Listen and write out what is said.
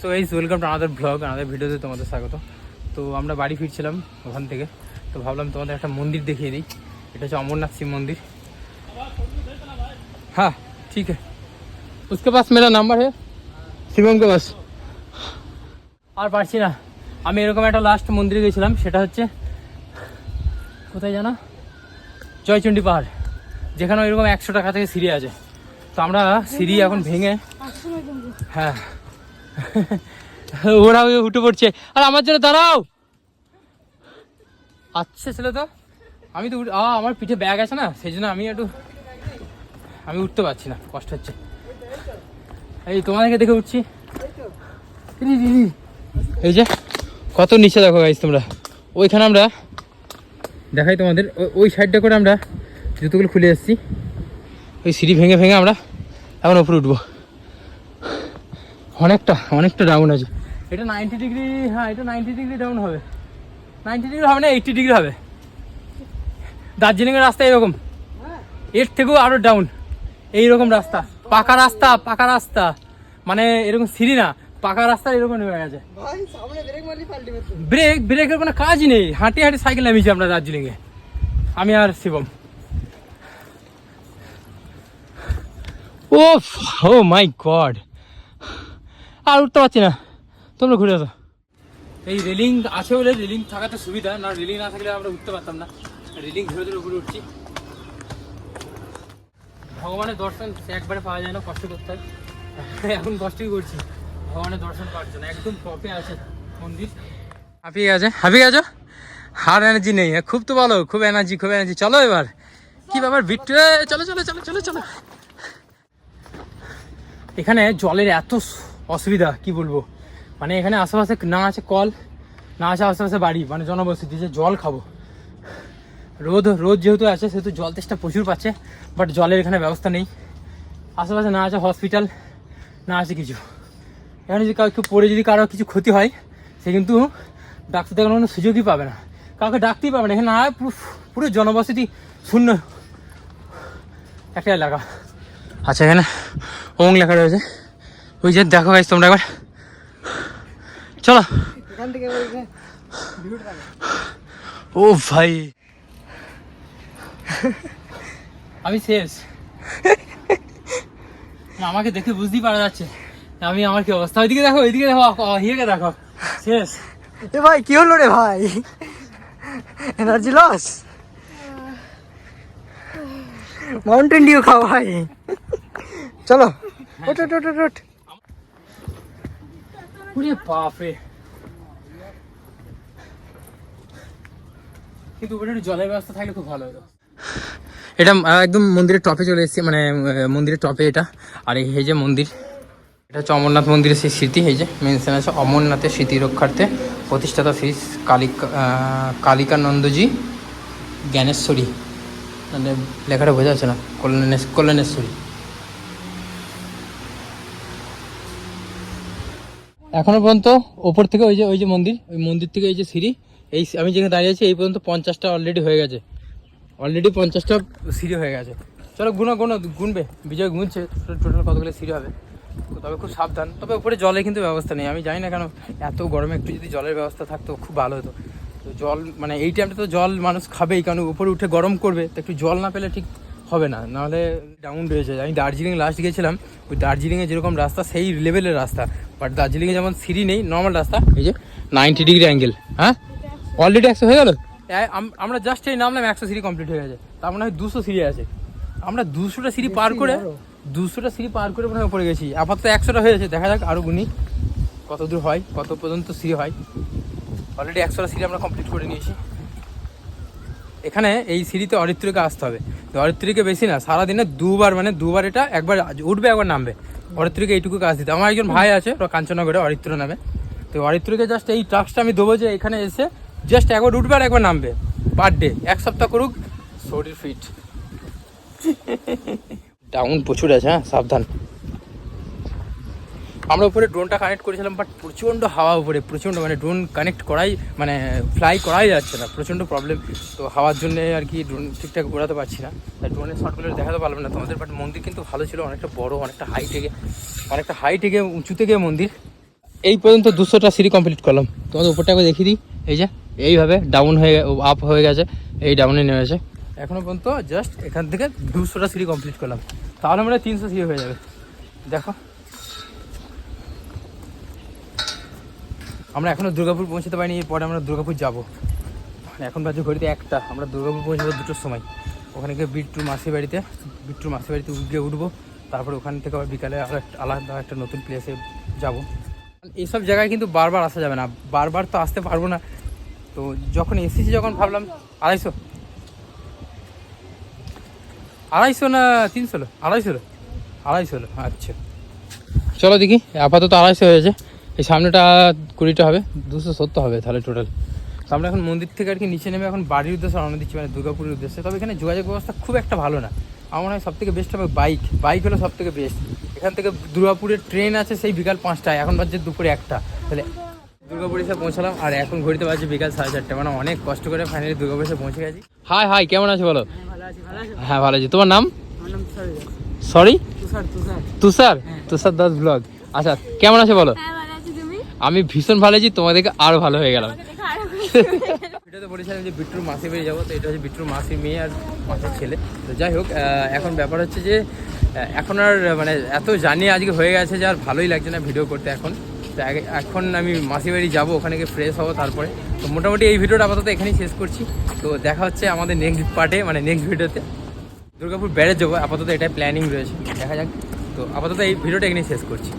So এই welcome to another blog another ভিডিওতে তোমাদের স্বাগত তো আমরা বাড়ি ফিরছিলাম ওখান থেকে তো ভাবলাম তোমাদের একটা মন্দির দেখিয়ে দিই এটা হচ্ছে অমরনাথ শিব মন্দির হ্যাঁ ঠিক है उसके पास मेरा नंबर है শিবম কে পাস আর পারছি না আমি এরকম একটা লাস্ট মন্দিরে গেছিলাম সেটা হচ্ছে কোথায় জানো জয়চণ্ডী পাহাড় যেখানে এরকম একশো টাকা থেকে সিঁড়ি আছে তো আমরা সিঁড়ি এখন ভেঙে হ্যাঁ ওরা উঠে পড়ছে। আর আমার জন্য দাঁড়াও। আচ্ছা ছেলে তো, আমি তো আমার পিঠে ব্যাগ আছে না, সেই জন্য আমি একটু আমি উঠতে পারছি না, কষ্ট হচ্ছে। এই তোমাদেরকে দেখে উঠছি। এই যে কত নিচে দেখো গাইজ তোমরা। ওইখানে আমরা দেখাই তোমাদের ওই সাইডটা করে আমরা জুতোগুলো খুলে এসেছি। ওই সিঁড়ি ভেঙে ভেঙে আমরা এখন উপরে উঠবো। অনেকটা অনেকটা ডাউন আছে। এটা নাইনটি ডিগ্রি হ্যাঁ এটা নাইনটি ডিগ্রি ডাউন হবে। নাইনটি ডিগ্রি হবে না এইটটি ডিগ্রি হবে। দার্জিলিংয়ের রাস্তা এরকম। এর থেকেও আরও ডাউন এইরকম রাস্তা। পাকা রাস্তা পাকা রাস্তা। মানে এরকম সিঁড়ি না পাকা রাস্তা এরকম হয়ে গেছে। ব্রেক মারলি পাল্টি মেরতো। ব্রেক ব্রেকের কোনো কাজই নেই। হাঁটি হাঁটি সাইকেল নামিয়েছি আমরা দার্জিলিংয়ে। আমি আর শিবম। ও ও মাই গড আর উঠতে পারছি না। তোমরা ঘুরে আসো। এই রেলিং আছে বলে রেলিং থাকাতে সুবিধা, না রেলিং না থাকলে আমরা উঠতে পারতাম না। রেলিং ধরে ধরে উপরে উঠছি। ভগবানের দর্শন একবারে পাওয়া যায় না, কষ্ট করতে হয়। এখন কষ্টই করছি। ভগবানের দর্শন পাওয়ার জন্য। একদম টপে আছে মন্দির। হাঁপিয়ে গেছে। হাঁপিয়ে গেছো? হার এনার্জি নেই। খুব তো ভালো, খুব এনার্জি খুব এনার্জি চলো এবার। কি ব্যাপার? বিট্টু চলো চলো চলো চলো চলো। এখানে জলের এত অসুবিধা, কি বলব? মানে এখানে আশেপাশে না আছে কল, না আছে আশেপাশে বাড়ি মানে জনবসতি, যে জল খাব। রোদ রোদ যেহেতু আছে, সেহেতু জল তেষ্টা প্রচুর পাচ্ছে বাট জলের এখানে ব্যবস্থা নেই। আশেপাশে না আছে হসপিটাল না আছে কিছু। এখানে যদি কাউকে পড়ে যদি কারও কিছু ক্ষতি হয়, সে কিন্তু ডাক্তার দেখানোর কোনো সুযোগই পাবে না। কাউকে ডাকতেই পাবে না। এখানে না পুরো পুরো জনবসতি শূন্য একটা এলাকা। আচ্ছা এখানে ওং লেখা রয়েছে। ওই যে দেখো গাইছ তোমরা একবার। চলো। ও ভাই। আমি শেষ। আমাকে দেখে বুঝতেই পারা যাচ্ছে আমি আমার কি অবস্থা। ওইদিকে দেখো ওইদিকে দেখো ইয়েকে দেখো। শেষ। এ ভাই কি হলো রে ভাই? এনার্জি লস মাউন্টেন ডিউ খাও ভাই। চলো। ওঠ ওঠ ওঠ, ওঠ। ওরে বাপরে। কিন্তু ওখানে জলের ব্যবস্থা থাকলে খুব ভালো হতো। এটা একদম মন্দিরের টপে চলে এসেছে মানে মন্দিরের টপে এটা। আর এই যে মন্দির, এটা হচ্ছে অমরনাথ মন্দিরের সেই স্মৃতি, এই যে মেনশন আছে, অমরনাথের স্মৃতি রক্ষার্থে প্রতিষ্ঠাতা শ্রী কালিকা কালিকানন্দজি জ্ঞানেশ্বরী। মানে লেখাটা বোঝা যাচ্ছে না, কল্যাণেশ, কল্যাণেশ্বরী। এখনও পর্যন্ত ওপর থেকে ওই যে ওই যে মন্দির, ওই মন্দির থেকে এই যে সিঁড়ি, এই আমি যেখানে দাঁড়িয়ে আছি, এই পর্যন্ত পঞ্চাশটা অলরেডি হয়ে গেছে। অলরেডি পঞ্চাশটা সিঁড়ি হয়ে গেছে। চলো গুনো গুনো, গুনবে। বিজয় গুনছে টোটাল কতগুলো সিঁড়ি হবে? তবে খুব সাবধান। তবে উপরে জলে কিন্তু ব্যবস্থা নেই। আমি জানি না কেন এত গরমে একটু যদি জলের ব্যবস্থা থাকতো, খুব ভালো হতো। তো জল মানে এই টাইমটা তো জল মানুষ খাবেই, কারণ উপরে উঠে গরম করবে, তো একটু জল না পেলে ঠিক হবে না। নাহলে ডাউন রয়েছে আমি দার্জিলিং লাস্ট গেছিলাম। ওই দার্জিলিংয়ে যেরকম রাস্তা, সেই লেভেলের রাস্তা। বাট দার্জিলিংয়ে যেমন সিঁড়ি নেই নর্মাল রাস্তা এই যে নাইনটি ডিগ্রি অ্যাঙ্গেল হ্যাঁ? অলরেডি একশো হয়ে গেল? আমরা জাস্ট এই নামলাম একশো সিঁড়ি কমপ্লিট হয়ে গেছে। তার মনে হয় দুশো সিঁড়ি আছে। আমরা দুশোটা সিঁড়ি পার করে দুশোটা সিঁড়ি পার করে মনে হয় উপরে গেছি। আপাতত একশোটা হয়ে গেছে দেখা যাক আরও গুনি। কত দূর হয় কত পর্যন্ত সিঁড়ি হয়। অলরেডি একশোটা সিঁড়ি আমরা কমপ্লিট করে নিয়েছি। এখানে এই সিঁড়িতে অরিত্রীকে আসতে হবে। অরিত্রীকে বেশি না সারাদিনে দুবার মানে দুবার এটা একবার উঠবে একবার নামবে। অরিত্রীকে এইটুকু কাজ দিতে আমার একজন ভাই আছে ওরা কাঞ্চনগরে অরিত্র নামে। তো অরিত্রীকে জাস্ট এই টাস্কটা আমি দেবো যে এখানে এসে জাস্ট একবার উঠবে আর একবার নামবে। পার ডে এক সপ্তাহ করুক শরীর ফিট ডাউন প্রচুর আছে হ্যাঁ সাবধান। আমরা উপরে ড্রোনটা কানেক্ট করেছিলাম বাট প্রচণ্ড হাওয়া উপরে, প্রচণ্ড মানে ড্রোন কানেক্ট করাই মানে ফ্লাই করাই যাচ্ছে না, প্রচণ্ড প্রবলেম তো হাওয়ার জন্য আর কি ড্রোন ঠিকঠাক ঘোরাতে পারছি না। তাই ড্রোনের শটগুলো দেখাতে পারলাম না তোমাদের বাট মন্দির কিন্তু ভালো ছিল, অনেকটা বড়, অনেকটা হাই থেকে অনেকটা হাই থেকে উঁচু থেকে মন্দির। এই পর্যন্ত দুশোটা সিঁড়ি কমপ্লিট করলাম। তোমাদের উপরটা দেখিয়ে দিই। এই যে, এইভাবে ডাউন হয়ে আপ হয়ে গেছে, এই ডাউনে নেমেছে। এখনও পর্যন্ত জাস্ট এখান থেকে দুশোটা সিঁড়ি কমপ্লিট করলাম। তাহলে মানে তিনশো সিঁড়ি হয়ে যাবে। দেখো। আমরা এখনও দুর্গাপুর পৌঁছতে পারিনি, এরপরে আমরা দুর্গাপুর যাব। এখন বাজে ঘড়িতে একটা, আমরা দুর্গাপুর পৌঁছাবো দুটোর সময়। ওখানে গিয়ে বিট্টুর মাসির বাড়িতে বিট্টুর মাসির বাড়িতে গিয়ে উঠবো, তারপরে ওখান থেকে আবার বিকালে আরও একটা আলাদা একটা নতুন প্লেসে যাব। এইসব জায়গায় কিন্তু বারবার আসা যাবে না, বারবার তো আসতে পারব না। তো যখন এসেছি যখন ভাবলাম, আড়াইশো। আড়াইশো না তিনশো আড়াইশো আড়াইশো আচ্ছা। চলো দেখি, আপাতত আড়াইশো হয়েছে। এই সামনেটা কুড়িটা হবে দুশো সত্তর হবে তাহলে টোটাল আমরা এখন মন্দির থেকে আর কি নিচে নেমে এখন বাড়ির উদ্দেশ্যে রওনা দিচ্ছি মানে দুর্গাপুরের উদ্দেশ্যে। তবে এখানে যোগাযোগ ব্যবস্থা খুব একটা ভালো না। আমার মনে হয় সব থেকে বেস্ট হবে বাইক বাইক হলো সব থেকে বেস্ট এখান থেকে দুর্গাপুরের ট্রেন আছে সেই বিকাল পাঁচটায় এখন বাজছে দুপুরে একটা। তাহলে দুর্গাপুরে এসে পৌঁছালাম আর এখন ঘড়িতে বাজছে বিকাল সাড়ে চারটে। মানে অনেক কষ্ট করে ফাইনালি দুর্গাপুর এসে পৌঁছে গেছি। হাই হাই কেমন আছো বলো? ভালো আছি ভালো আছি? হ্যাঁ ভালো আছি। তোমার নাম? সরি তুষার তুষার তুষার। তুষার? দাস ব্লগ আচ্ছা কেমন আছে বলো? হ্যাঁ আমি ভীষণ ভালো আছি তোমাদেরকে আরও ভালো হয়ে গেলাম। ভিডিওতে বলেছিলাম যে বিট্টুর মাসি বেরিয়ে যাব তো এটা হচ্ছে বিট্টুর মাসি মেয়ে আর মাসির ছেলে। তো যাই হোক এখন ব্যাপার হচ্ছে যে এখন আর মানে এত জানি আজকে হয়ে গেছে যে আর ভালোই লাগছে না ভিডিও করতে এখন। তো আগে- এখন আমি মাসি বাড়ি যাব ওখানে গিয়ে ফ্রেশ হব তারপরে। তো মোটামুটি এই ভিডিওটা আপাতত এখানেই শেষ করছি। তো দেখা হচ্ছে আমাদের নেক্সট পার্টে মানে নেক্সট ভিডিওতে। দুর্গাপুর ব্যারেজ যাব আপাতত এটাই প্ল্যানিং রয়েছে দেখা যাক। তো আপাতত এই ভিডিওটা এখানেই শেষ করছি।